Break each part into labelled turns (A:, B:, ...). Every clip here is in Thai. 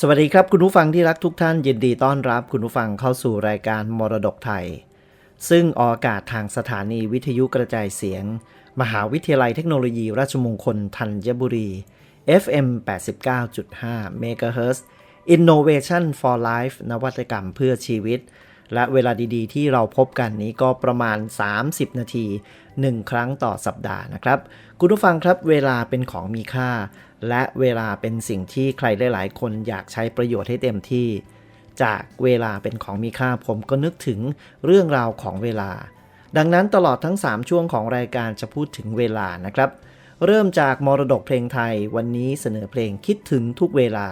A: สวัสดีครับ คุณผู้ฟังที่รักทุกท่านยินดีต้อนรับ คุณผู้ฟังเข้าสู่รายการมรดกไทย ซึ่งออกอากาศทางสถานีวิทยุกระจายเสียง มหาวิทยาลัยเทคโนโลยี ราชมงคลธัญบุรี FM 89.5 MHz Innovation for Life นวัตกรรมเพื่อชีวิต และเวลาดีๆ ที่เราพบกันนี้ก็ประมาณ 30 นาที 1 ครั้งต่อสัปดาห์นะครับ คุณผู้ฟังครับเวลาเป็นของมีค่า และเวลาเป็นสิ่งที่ใครหลายๆ คนอยากใช้ประโยชน์ให้เต็มที่ จากเวลาเป็นของมีค่าผมก็นึกถึงเรื่องราวของเวลา ดังนั้นตลอดทั้ง 3 ช่วงของรายการจะพูดถึงเวลานะครับ เริ่มจากมรดกเพลงไทยวันนี้เสนอเพลงคิดถึงทุกเวลา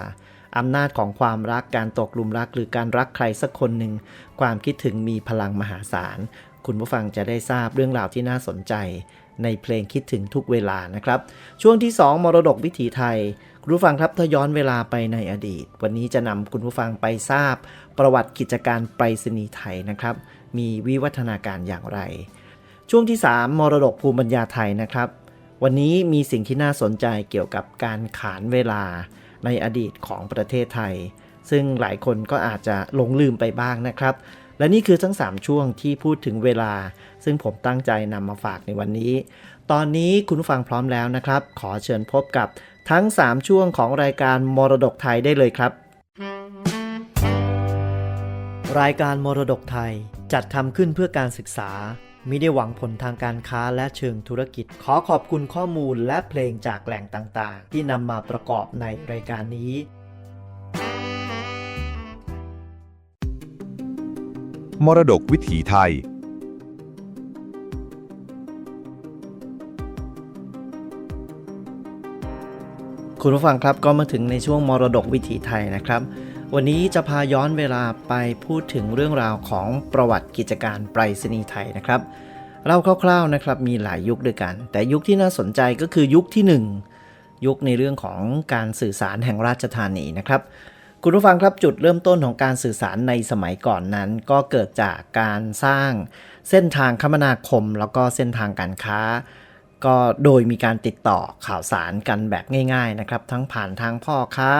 A: อำนาจของความรักการตกหลุมรักหรือการรักใครสักคนหนึ่ง ความคิดถึงมีพลังมหาศาล คุณผู้ฟังจะได้ทราบเรื่องราวที่น่าสนใจ ในเพลงคิดถึงทุกเวลานะครับ ช่วงที่ 2 มรดกวิถีไทย คุณผู้ฟังครับถ้าย้อนเวลาไปในอดีต วันนี้จะนำคุณผู้ฟังไปทราบ ประวัติกิจการไปรษณีย์ไทยนะครับ มีวิวัฒนาการอย่างไร ช่วงที่ 3 มรดกภูมิปัญญาไทยนะครับ วันนี้มีสิ่งที่น่าสนใจเกี่ยวกับการขานเวลาในอดีตของประเทศไทย ซึ่งหลายคนก็อาจจะหลงลืมไปบ้างนะครับ และนี่คือทั้ง 3 ช่วงที่พูดถึงเวลา ซึ่งผมตั้งใจนำมาฝากในวันนี้ ตอนนี้คุณฟังพร้อมแล้วนะครับ ขอเชิญพบกับทั้ง 3 ช่วงของรายการมรดกไทยได้เลยครับ รายการมรดกไทยจัดทำขึ้นเพื่อการศึกษามิได้หวังผลทางการค้าและเชิงธุรกิจ ขอขอบคุณข้อมูลและเพลงจากแหล่งต่างๆ ที่นำมาประกอบในรายการนี้
B: มรดกวิถีไทย
A: คุณผู้ฟังครับก็มาถึงในช่วงมรดกวิถีไทยนะครับ วันนี้จะพาย้อนเวลาไปพูดถึงเรื่องราวของประวัติกิจการไปรษณีย์ไทยนะครับเล่าคร่าวๆนะครับมีหลายยุคด้วยกัน แต่ยุคที่น่าสนใจก็คือยุคที่ 1 ยุคในเรื่องของการสื่อสารแห่งราชธานีนะครับ คุณผู้ฟังครับจุดเริ่มต้นของการสื่อสารในสมัยก่อนนั้น ก็เกิดจากการสร้างเส้นทางคมนาคม แล้วก็เส้นทางการค้า ก็โดยมีการติดต่อข่าวสารกันแบบง่าย ๆนะครับ ทั้งผ่านทางพ่อค้า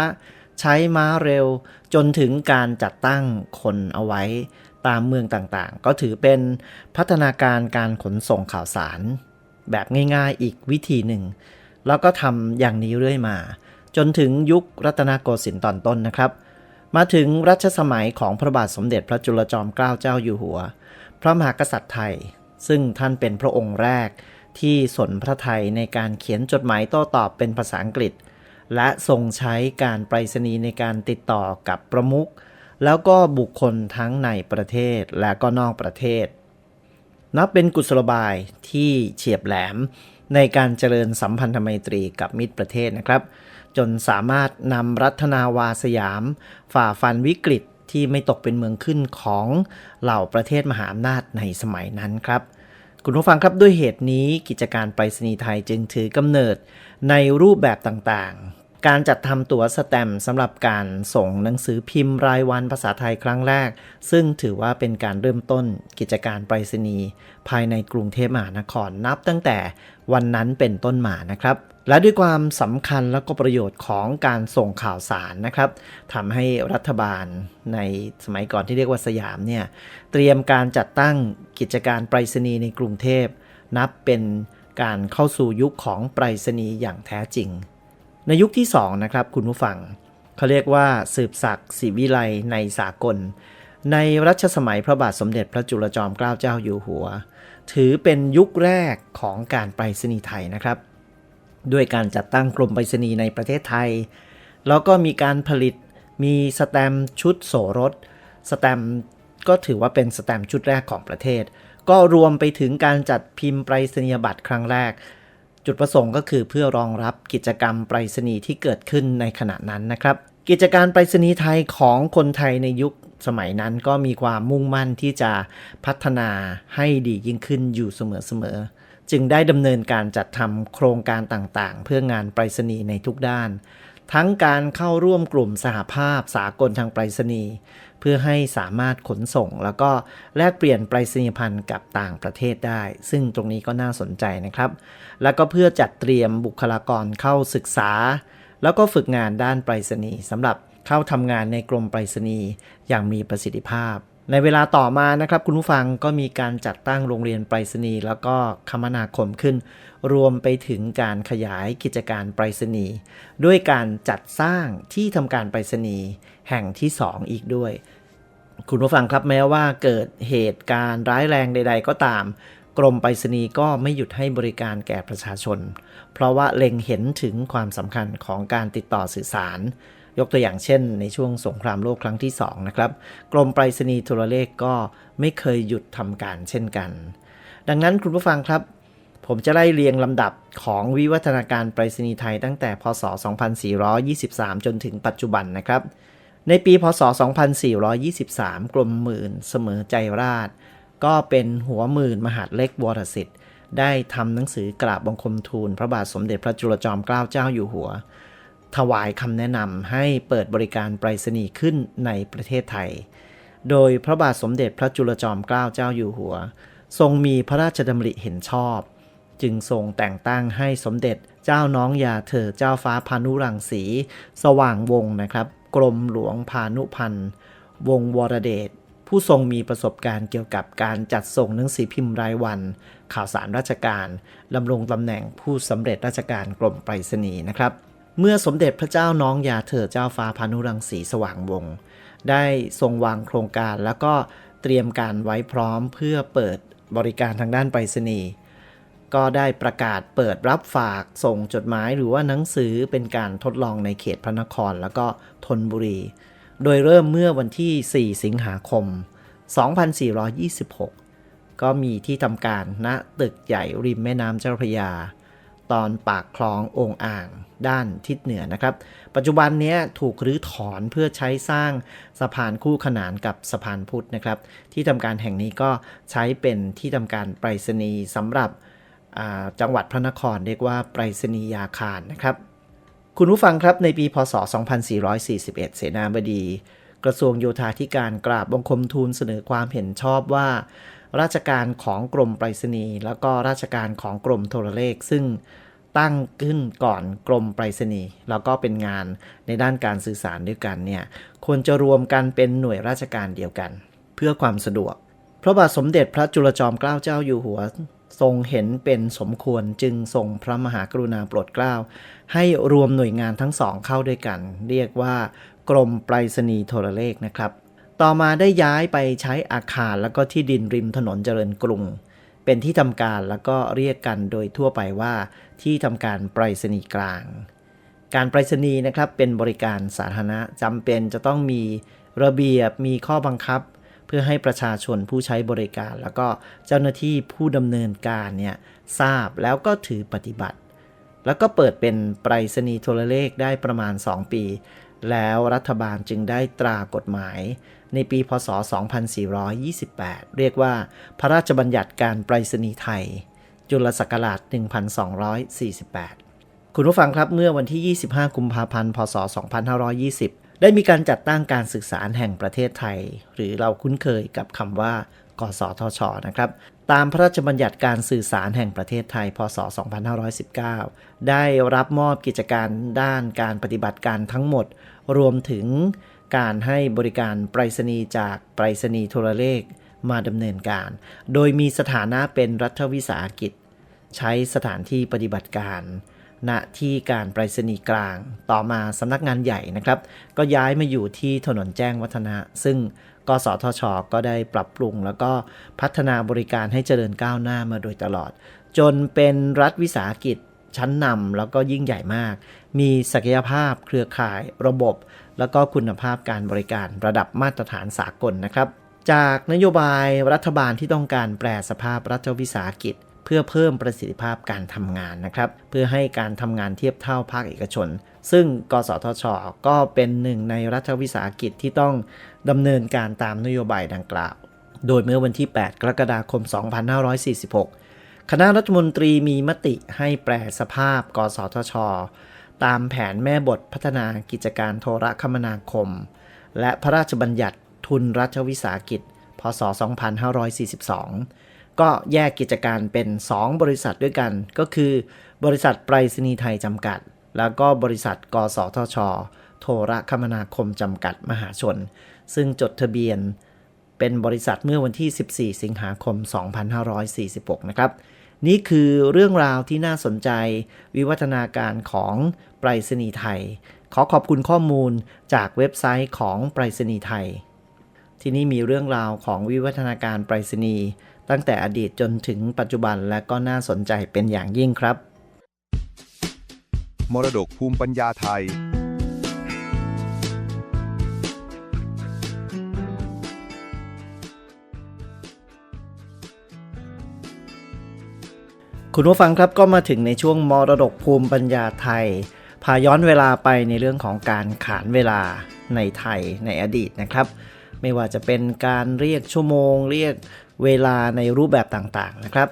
A: ใช้ม้าเร็ว จนถึงการจัดตั้งคนเอาไว้ตามเมืองต่างๆ ก็ถือเป็นพัฒนาการการขนส่งข่าวสาร แบบง่ายๆอีกวิธีหนึ่ง แล้วก็ทำอย่างนี้เรื่อยมา จนถึงยุครัตนโกสินทร์ตอนต้นนะครับ มาถึงรัชสมัยของพระบาทสมเด็จพระจุลจอมเกล้าเจ้าอยู่หัว พระมหากษัตริย์ไทย ซึ่งท่านเป็นพระองค์แรกที่สนพระไทยในการเขียนจดหมายโต้ตอบเป็นภาษาอังกฤษ และทรงใช้การไปรษณีย์ในการติดต่อกับประมุขแล้วก็บุคคลทั้งในประเทศและก็นอกประเทศ นับเป็นกุศโลบายที่เฉียบแหลมในการเจริญสัมพันธไมตรีกับมิตรประเทศนะครับ จนสามารถนำรัฐนาวาสยาม ฝ่าฟันวิกฤตที่ไม่ตกเป็นเมืองขึ้นของเหล่าประเทศมหาอำนาจในสมัยนั้นครับ คุณผู้ฟังครับด้วยเหตุนี้กิจการไปรษณีย์ไทยจึงถือกำเนิดในรูปแบบต่างๆ การจัดทำตั๋วสแตมสำหรับการส่งหนังสือพิมพ์รายวันภาษาไทยครั้งแรก ซึ่งถือว่าเป็นการเริ่มต้นกิจการไปรษณีย์ภายในกรุงเทพมหานครนับตั้งแต่ วันนั้นเป็นต้นมานะครับ และด้วยความสำคัญและก็ประโยชน์ของการส่งข่าวสารนะครับทำให้รัฐบาลในสมัยก่อนที่เรียกว่าสยามเนี่ยเตรียมการจัดตั้งกิจการไปรษณีย์ในกรุงเทพ นับเป็นการเข้าสู่ยุคของไปรษณีย์อย่างแท้จริง ในยุคที่2นะครับคุณผู้ฟังเขาเรียกว่าสืบศักดิ์ศรีวิไลในสากล ในรัชสมัยพระบาทสมเด็จพระจุลจอมเกล้าเจ้าอยู่หัว ถือเป็นยุคแรกของการไปรษณีย์ไทยนะครับ ด้วยการจัดตั้งกรมไปรษณีย์ในประเทศไทย แล้วก็มีการผลิตมีสแตมชุดโสรสสแตมก็ถือว่าเป็นสแตมชุดแรกของประเทศ ก็รวมไปถึงการจัดพิมพ์ไปรษณียบัตรครั้งแรก จุดประสงค์ก็คือเพื่อรองรับกิจกรรมไปรษณีย์ที่เกิดขึ้นในขณะนั้นนะครับ กิจการไปรษณีย์ไทยของคนไทยในยุคสมัยนั้นก็มีความมุ่งมั่นที่จะพัฒนาให้ดียิ่งขึ้นอยู่เสมอๆ จึงได้ดำเนินการจัดทำโครงการต่างๆ เพื่องานไปรษณีย์ในทุกด้าน ทั้งการเข้าร่วมกลุ่มสหภาพสากลทางไปรษณีย์เพื่อให้สามารถขนส่ง แล้วก็แลกเปลี่ยนไปรษณียพันธ์กับต่างประเทศได้ ซึ่งตรงนี้ก็น่าสนใจนะครับ แล้วก็เพื่อจัดเตรียมบุคลากรเข้าศึกษา แล้วก็ฝึกงานด้านไปรษณีย์สำหรับเข้าทำงานในกรมไปรษณีย์อย่างมีประสิทธิภาพ ในเวลาต่อมานะครับคุณผู้ฟังก็มีการจัดตั้งโรงเรียนไปรษณีย์แล้วก็คมนาคมขึ้น รวมไปถึงการขยายกิจการไปรษณีย์ด้วยการจัดสร้างที่ทำการไปรษณีย์แห่งที่ 2 อีกด้วย คุณผู้ฟังครับแม้ว่าเกิดเหตุการณ์ร้ายแรงใด ๆ ก็ตาม กรมไปรษณีย์ก็ไม่หยุดให้บริการแก่ประชาชน เพราะว่าเล็งเห็นถึงความสำคัญของการติดต่อสื่อสาร ยกตัวอย่างเช่น ในช่วงสงครามโลกครั้งที่ 2 นะครับ กรมไปรษณีย์โทรเลขก็ไม่เคยหยุดทำการเช่นกัน ดังนั้นคุณผู้ฟังครับ ผมจะไล่เรียงลำดับของวิวัฒนาการไปรษณีย์ไทยตั้งแต่พศ 2423 จนถึงปัจจุบันนะครับในปี พศ 2423 กรมหมื่นเสมอใจราช ก็เป็นหัวหมื่นมหาดเล็กวรสิทธิ์ ได้ทำหนังสือกราบบังคมทูล พระบาทสมเด็จพระจุลจอมเกล้าเจ้าอยู่หัว ถวายคำแนะนำให้เปิดบริการไปรษณีย์ขึ้นในประเทศไทย โดยพระบาทสมเด็จพระจุลจอมเกล้าเจ้าอยู่หัว ทรงมีพระราชดำริเห็นชอบ จึงทรงแต่งตั้งให้สมเด็จเจ้าน้องยาเธอเจ้าฟ้าพานุรังสี สว่างวงศ์นะครับ กรมหลวงพานุพันธ์วงศ์วรเดช ผู้ทรงมีประสบการณ์เกี่ยวกับการจัดส่งหนังสือพิมพ์รายวัน ข่าวสารราชการดำรงตำแหน่งผู้สำเร็จราชการกรมไปรษณีย์นะครับ เมื่อสมเด็จพระเจ้าน้องยาเธอเจ้าฟ้าพานุรังสีสว่างวงศ์ได้ทรงวางโครงการแล้วก็เตรียมการไว้พร้อมเพื่อเปิดบริการทางด้านไปรษณีย์ก็ได้ประกาศเปิดรับฝากส่งจดหมายหรือว่าหนังสือเป็นการทดลองในเขตพระนครแล้วก็ธนบุรี โดยเริ่มเมื่อวันที่ 4 สิงหาคม 2426 ก็มีที่ทำการณตึกใหญ่ริมแม่น้ำเจ้าพระยา ตอนปากคลององอ่างด้านทิศเหนือนะครับ ปัจจุบันนี้ถูกรื้อถอนเพื่อใช้สร้างสะพานคู่ขนานกับสะพานพุทธนะครับ ที่ทำการแห่งนี้ก็ใช้เป็นที่ทำการไปรษณีย์สำหรับจังหวัดพระนครเรียกว่าไปรษณียาคารนะครับ คุณผู้ฟังครับในปีพศ 2441 เสนาบดี กระทรวงโยธาธิการกราบบังคมทูลเสนอความเห็นชอบว่า ราชการของกรมไปรษณีย์แล้วก็ราชการของกรมโทรเลข ซึ่งตั้งขึ้นก่อนกรมไปรษณีย์แล้วก็เป็นงานในด้านการสื่อสารด้วยกันเนี่ยควรจะรวมกันเป็นหน่วยราชการเดียวกัน เพื่อความสะดวกพระบาทสมเด็จพระจุลจอมเกล้าเจ้าอยู่หัว ทรงเห็นเป็นสมควรจึงทรงพระมหากรุณาโปรดเกล้า ให้รวมหน่วยงานทั้งสองเข้าด้วยกัน เรียกว่ากรมไปรษณีย์โทรเลขนะครับ ต่อมาได้ย้ายไปใช้อาคารแล้วก็ที่ดินริมถนนเจริญกรุง เป็นที่ทำการแล้วก็เรียกกันโดยทั่วไปว่าที่ทำการไปรษณีย์กลาง การไปรษณีย์นะครับเป็นบริการสาธารณะจำเป็นจะต้องมีระเบียบมีข้อบังคับ พื่อให้ประชาชนผู้ใช้บริการ แล้วก็เจ้าหน้าที่ผู้ดำเนินการเนี่ยทราบแล้วก็ถือปฏิบัติ แล้วก็เปิดเป็นไปรษณีย์โทรเลขได้ประมาณ 2 ปี แล้วรัฐบาลจึงได้ตรากฎหมาย ในปีพศ 2428 เรียกว่า พระราชบัญญัติการไปรษณีย์ไทย จุลศักราช 1248 คุณผู้ฟังครับเมื่อวันที่ 25 กุมภาพันธ์ พศ 2520 ได้มีการจัดตั้งการศึกษาแห่งประเทศไทย หรือเราคุ้นเคยกับคำว่ากสทชนะครับ ตามพระราชบัญญัติการสื่อสารแห่งประเทศไทย พศ 2519 ได้รับมอบกิจการด้านการปฏิบัติการทั้งหมด รวมถึงการให้บริการไปรษณีย์จากไปรษณีย์โทรเลขมาดำเนินการ โดยมีสถานะเป็นรัฐวิสาหกิจ ใช้สถานที่ปฏิบัติการ ณที่การไปรษณีย์กลาง ต่อมาสำนักงานใหญ่นะครับ ก็ย้ายมาอยู่ที่ถนนแจ้งวัฒนะ ซึ่งกสทช ก็ได้ปรับปรุง แล้วก็พัฒนาบริการให้เจริญก้าวหน้ามาโดยตลอด จนเป็นรัฐวิสาหกิจชั้นนำแล้วก็ยิ่งใหญ่มาก มีศักยภาพเครือข่ายระบบ แล้วก็คุณภาพการบริการระดับมาตรฐานสากลนะครับ จากนโยบายรัฐบาลที่ต้องการแปลสภาพรัฐวิสาหกิจ เพื่อเพิ่มประสิทธิภาพการทำงานนะครับ เพื่อให้การทำงานเทียบเท่าภาคเอกชน ซึ่งกสทช ก็เป็นหนึ่งในรัฐวิสาหกิจที่ต้องดำเนินการตามนโยบายดังกล่าว โดยเมื่อวันที่ 8 กรกฎาคม 2546 คณะรัฐมนตรีมีมติให้แปลสภาพ กสทช ตามแผนแม่บทพัฒนากิจการโทรคมนาคม และพระราชบัญญัติทุนรัฐวิสาหกิจ พศ 2542 ก็แยกกิจการเป็น 2 บริษัทด้วยกัน ก็คือบริษัทไปรษณีย์ไทยจำกัด แล้วก็บริษัทกสทช โทรคมนาคมจำกัดมหาชน ซึ่งจดทะเบียนเป็นบริษัทเมื่อวันที่ 14 สิงหาคม 2546 นะครับ นี่คือเรื่องราวที่น่าสนใจวิวัฒนาการของไปรษณีย์ไทย ขอขอบคุณข้อมูลจากเว็บไซต์ของไปรษณีย์ไทย ที่นี่มีเรื่องราวของวิวัฒนาการไปรษณีย์ ตั้งแต่อดีตจนถึงปัจจุบันและก็น่าสนใจเป็นอย่างยิ่งครับ
B: มรดกภูมิปัญญาไทย
A: คุณผู้ฟังครับก็มาถึงในช่วงมรดกภูมิปัญญาไทย พาย้อนเวลาไปในเรื่องของการขานเวลาในไทยในอดีตนะครับ ไม่ว่าจะเป็นการเรียกชั่วโมง เรียก เวลาในรูปแบบต่างๆนะครับ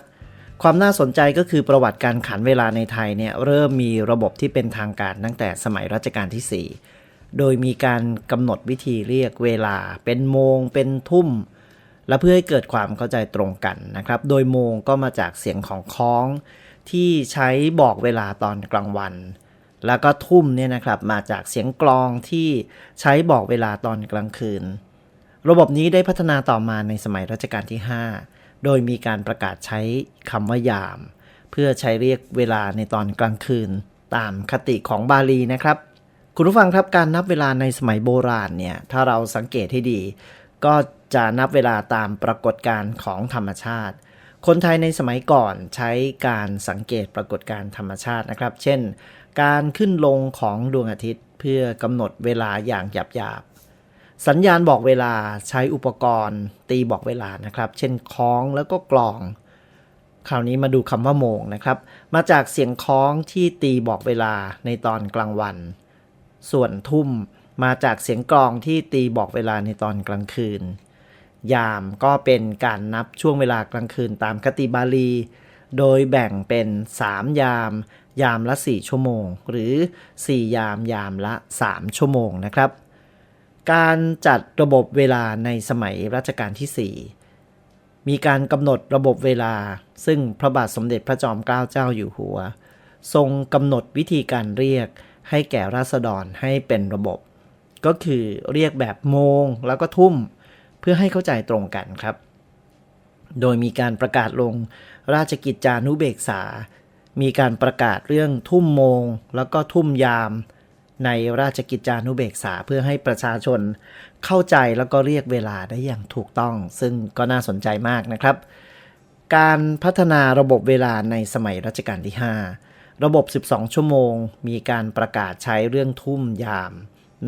A: ความน่าสนใจก็คือประวัติการขันเวลาในไทยเนี่ยเริ่มมีระบบที่เป็นทางการตั้งแต่สมัยรัชกาลที่ 4 โดยมีการกำหนดวิธีเรียกเวลา เป็นโมง เป็นทุ่ม และเพื่อให้เกิดความเข้าใจตรงกันนะครับ โดยโมงก็มาจากเสียงของคล้อง ที่ใช้บอกเวลาตอนกลางวันแล้วก็ทุ่มเนี่ยนะครับมาจากเสียงกลองที่ใช้บอกเวลาตอนกลางคืน ระบบนี้ได้พัฒนาต่อมาในสมัยรัชกาลที่ 5 โดยมีการประกาศใช้คำว่ายาม เพื่อใช้เรียกเวลาในตอนกลางคืน ตามคติของบาลีนะครับ คุณผู้ฟังครับการนับเวลาในสมัยโบราณเนี่ย ถ้าเราสังเกตให้ดี ก็จะนับเวลาตามปรากฏการณ์ของธรรมชาติ คนไทยในสมัยก่อนใช้การสังเกตปรากฏการณ์ธรรมชาตินะครับ เช่น การขึ้นลงของดวงอาทิตย์ เพื่อกำหนดเวลาอย่างหยาบ สัญญาณบอกเวลาใช้อุปกรณ์ตีบอกเวลานะครับ เช่นคล้องแล้วก็กลอง คราวนี้มาดูคำว่าโมงนะครับ มาจากเสียงคล้องที่ตีบอกเวลาในตอนกลางวัน ส่วนทุ่มมาจากเสียงกลองที่ตีบอกเวลาในตอนกลางคืน ยามก็เป็นการนับช่วงเวลากลางคืนตามคติบาลี โดยแบ่งเป็น 3 ยาม ยามละ 4 ชั่วโมง หรือ 4 ยามยามละ 3 ชั่วโมงนะครับ การจัดระบบเวลาในสมัยรัชกาลที่ 4 มีการกำหนดระบบเวลา ซึ่งพระบาทสมเด็จพระจอมเกล้าเจ้าอยู่หัว ทรงกำหนดวิธีการเรียกให้แก่ราษฎรให้เป็นระบบ ก็คือเรียกแบบโมงแล้วก็ทุ่ม เพื่อให้เข้าใจตรงกันครับ โดยมีการประกาศลงราชกิจจานุเบกษา มีการประกาศเรื่องทุ่มโมง แล้วก็ทุ่มยาม ในราชกิจจานุเบกษาเพื่อให้ประชาชนเข้าใจแล้วก็เรียกเวลาได้อย่างถูกต้อง ซึ่งก็น่าสนใจมากนะครับ การพัฒนาระบบเวลาในสมัยรัชกาลที่ 5 ระบบ 12 ชั่วโมง มีการประกาศใช้เรื่องทุ่มยาม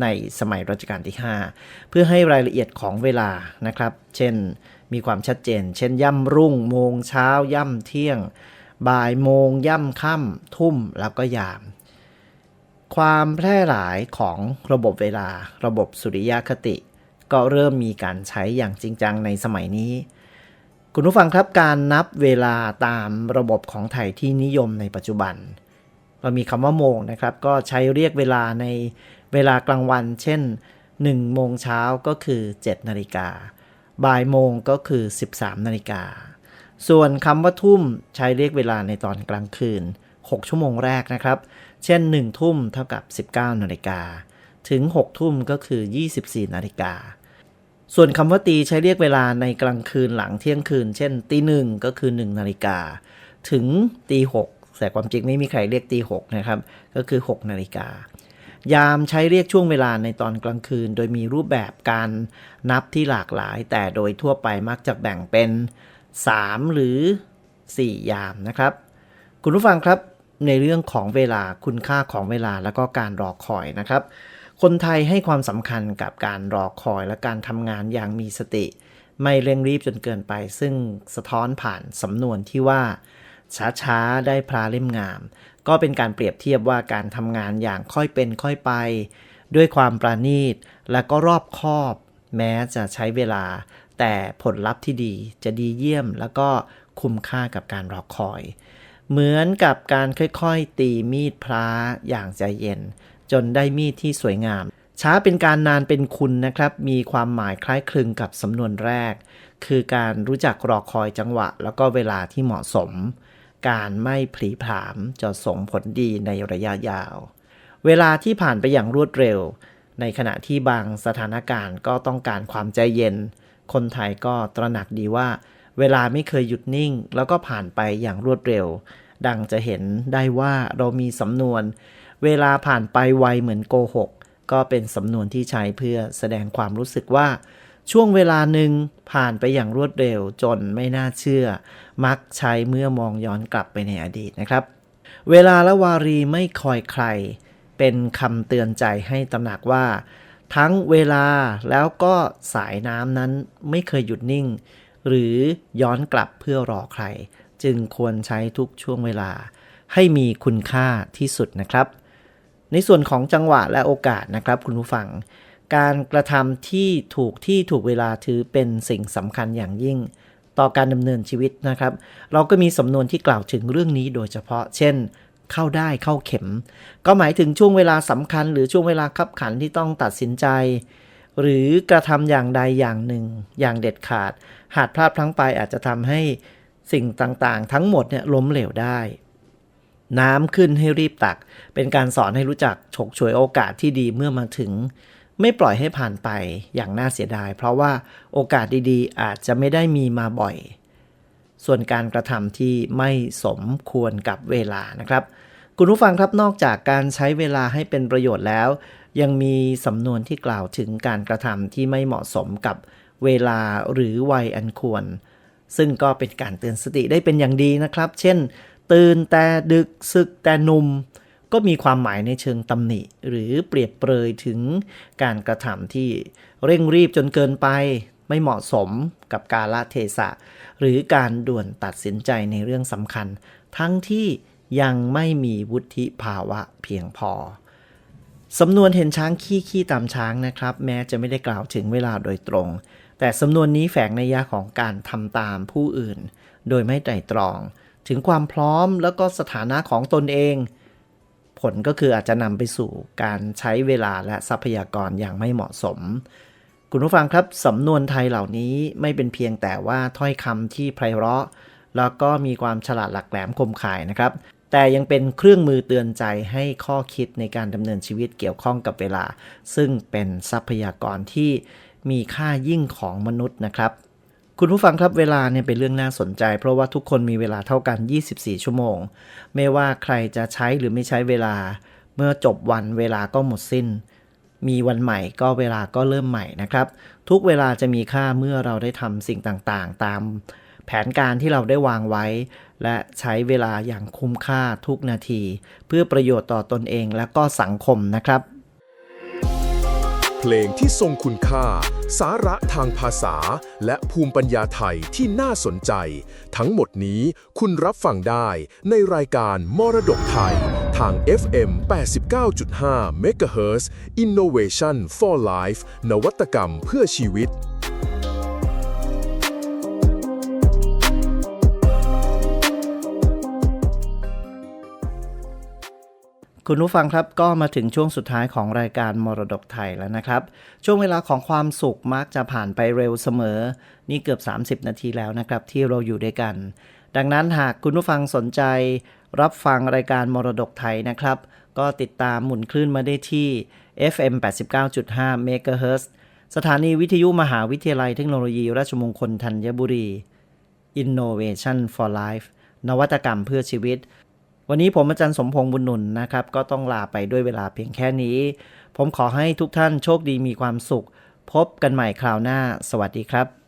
A: ในสมัยรัชกาลที่ 5 เพื่อให้รายละเอียดของเวลานะครับ เช่น มีความชัดเจน เช่น ย่ำรุ่ง โมงเช้า ย่ำเที่ยง บ่ายโมง ย่ำค่ำทุ่มแล้วก็ยาม ความแพร่หลายของระบบเวลา ระบบสุริยคติ ก็เริ่มมีการใช้อย่างจริงจังในสมัยนี้ คุณผู้ฟังครับการนับเวลาตามระบบของไทยที่นิยมในปัจจุบัน เรามีคำว่าโมงนะครับ ก็ใช้เรียกเวลาในเวลากลางวัน เช่น1โมงเช้าก็คือ 7 นาฬิกา บ่ายโมงก็คือ 13 นาฬิกา ส่วนคำว่าทุ่มใช้เรียกเวลาในตอนกลางคืน 6 ชั่วโมงแรกนะครับ เช่น 1 ทุ่มเท่ากับ 19 นาฬิกา ถึง 6 ทุ่มก็คือ 24 นาฬิกา ส่วนคำว่าตีใช้เรียกเวลาในกลางคืนหลังเที่ยงคืน เช่น ตีหนึ่งก็คือ 1 นาฬิกา ถึงตีหกแต่ความจริงไม่มีใครเรียกตีหกนะครับ ก็คือ 6 นาฬิกายามใช้เรียกช่วงเวลาในตอนกลางคืน โดยมีรูปแบบการนับที่หลากหลาย แต่โดยทั่วไปมักจะแบ่งเป็น 3 หรือ 4 ยามนะครับ คุณผู้ฟังครับ ในเรื่องของเวลาคุณค่าของเวลาแล้วก็การรอคอยนะครับ คนไทยให้ความสำคัญกับการรอคอยและการทำงานอย่างมีสติ ไม่เร่งรีบจนเกินไป ซึ่งสะท้อนผ่านสำนวนที่ว่า ช้าๆ ได้พลาเล่มงาม ก็เป็นการเปรียบเทียบว่าการทำงานอย่างค่อยเป็นค่อยไป ด้วยความประณีตและก็รอบคอบ แม้จะใช้เวลา แต่ผลลัพธ์ที่ดีจะดีเยี่ยม แล้วก็คุ้มค่ากับการรอคอย เหมือนกับการค่อยๆ ตีมีดพระอย่างใจเย็น จนได้มีดที่สวยงาม ช้าเป็นการนานเป็นคุณนะครับ มีความหมายคล้ายคลึงกับสำนวนแรก คือการรู้จักรอคอยจังหวะ แล้วก็เวลาที่เหมาะสม การไม่ผลีผลามจะส่งผลดีในระยะยาว เวลาที่ผ่านไปอย่างรวดเร็ว ในขณะที่บางสถานการณ์ก็ต้องการความใจเย็น คนไทยก็ตระหนักดีว่า เวลาไม่เคยหยุดนิ่ง แล้วก็ผ่านไปอย่างรวดเร็ว ดังจะเห็นได้ว่าเรามีสำนวน เวลาผ่านไปไวเหมือนโกหก ก็เป็นสำนวนที่ใช้เพื่อแสดงความรู้สึกว่าช่วงเวลาหนึ่งผ่านไปอย่างรวดเร็วจนไม่น่าเชื่อ มักใช้เมื่อมองย้อนกลับไปในอดีตนะครับ เวลาและวารีไม่คอยใคร เป็นคำเตือนใจให้ตระหนักว่า ทั้งเวลาแล้วก็สายน้ำนั้นไม่เคยหยุดนิ่ง หรือย้อนกลับเพื่อรอใคร จึงควรใช้ทุกช่วงเวลา ให้มีคุณค่าที่สุดนะครับ ในส่วนของจังหวะและโอกาสนะครับ คุณผู้ฟัง การกระทำที่ถูกที่ถูกเวลาถือเป็นสิ่งสำคัญอย่างยิ่ง ต่อการดำเนินชีวิตนะครับ เราก็มีสำนวนที่กล่าวถึงเรื่องนี้โดยเฉพาะ เช่นเข้าได้เข้าเข็ม ก็หมายถึงช่วงเวลาสำคัญ หรือช่วงเวลาคับขันที่ต้องตัดสินใจ หรือกระทำอย่างใดอย่างหนึ่ง อย่างเด็ดขาด หากพลาดพลั้งไปอาจจะทำให้สิ่งต่างๆ ทั้งหมดเนี่ยล้มเหลวได้ น้ำขึ้นให้รีบตัก เป็นการสอนให้รู้จักฉกฉวยโอกาสที่ดีเมื่อมาถึง ไม่ปล่อยให้ผ่านไปอย่างน่าเสียดาย เพราะว่าโอกาสดีๆ อาจจะไม่ได้มีมาบ่อย ส่วนการกระทำที่ไม่สมควรกับเวลานะครับ คุณผู้ฟังครับนอกจากการใช้เวลาให้เป็นประโยชน์แล้ว ยังมีสำนวนที่กล่าวถึงการกระทำที่ไม่เหมาะสมกับเวลาหรือวัยอันควร ซึ่งก็เป็นการเตือนสติได้เป็นอย่างดีนะครับ เช่น ตื่นแต่ดึกซึกแต่หนุ่ม ก็มีความหมายในเชิงตำหนิ หรือเปรียบเปรยถึงการกระทำที่เร่งรีบจนเกินไป ไม่เหมาะสมกับกาลเทศะ หรือการด่วนตัดสินใจในเรื่องสำคัญ ทั้งที่ยังไม่มีวุฒิภาวะเพียงพอ สำนวนเห็นช้างขี้ขี้ตามช้างนะครับ แม้จะไม่ได้กล่าวถึงเวลาโดยตรง แต่สำนวนนี้แฝงในยยะของการทำตามผู้อื่น โดยไม่ไตร่ตรอง ถึงความพร้อมแล้วก็สถานะของตนเอง ผลก็คืออาจจะนำไปสู่การใช้เวลาและทรัพยากรอย่างไม่เหมาะสม คุณผู้ฟังครับสำนวนไทยเหล่านี้ไม่เป็นเพียงแต่ว่าถ้อยคำที่ไพเราะ แล้วก็มีความฉลาดหลักแหลมคมขายนะครับ แต่ยังเป็นเครื่องมือเตือนใจให้ข้อคิดในการดำเนินชีวิตเกี่ยวข้องกับเวลา ซึ่งเป็นทรัพยากรที่มีค่ายิ่งของมนุษย์นะครับ คุณผู้ฟังครับเวลาเนี่ยเป็นเรื่องน่าสนใจ เพราะว่าทุกคนมีเวลาเท่ากัน 24 ชั่วโมง ไม่ว่าใครจะใช้หรือไม่ใช้เวลา เมื่อจบวันเวลาก็หมดสิ้น มีวันใหม่ก็เวลาก็เริ่มใหม่นะครับ ทุกเวลาจะมีค่าเมื่อเราได้ทำสิ่งต่างๆ ตาม แผนการที่เราได้วางไว้ และใช้เวลาอย่างคุ้มค่าทุกนาที เพื่อประโยชน์ต่อตนเองและก็สังคมนะครับ
C: เพลงที่ทรงคุณค่า สาระทางภาษา และภูมิปัญญาไทยที่น่าสนใจ ทั้งหมดนี้คุณรับฟังได้ในรายการมรดกไทย ทาง FM 89.5 MHz Innovation for Life นวัตกรรมเพื่อชีวิต
A: คุณผู้ฟังครับก็มาถึงช่วงสุดท้ายของรายการมรดกไทยแล้วนะครับ ช่วงเวลาของความสุขมักจะผ่านไปเร็วเสมอ นี่เกือบ 30 นาทีแล้วนะครับ ที่เราอยู่ด้วยกัน ดังนั้นหากคุณผู้ฟังสนใจ รับฟังรายการมรดกไทยนะครับ ก็ติดตามหมุนคลื่นมาได้ที่ FM 89.5 MHz สถานีวิทยุมหาวิทยาลัยเทคโนโลยีราชมงคลธัญบุรี Innovation for Life นวัตกรรมเพื่อชีวิต วันนี้ผมอาจารย์สมพงษ์บุญนุนนะครับ ก็ต้องลาไปด้วยเวลาเพียงแค่นี้ ผมขอให้ทุกท่านโชคดีมีความสุข พบกันใหม่คราวหน้า สวัสดีครับ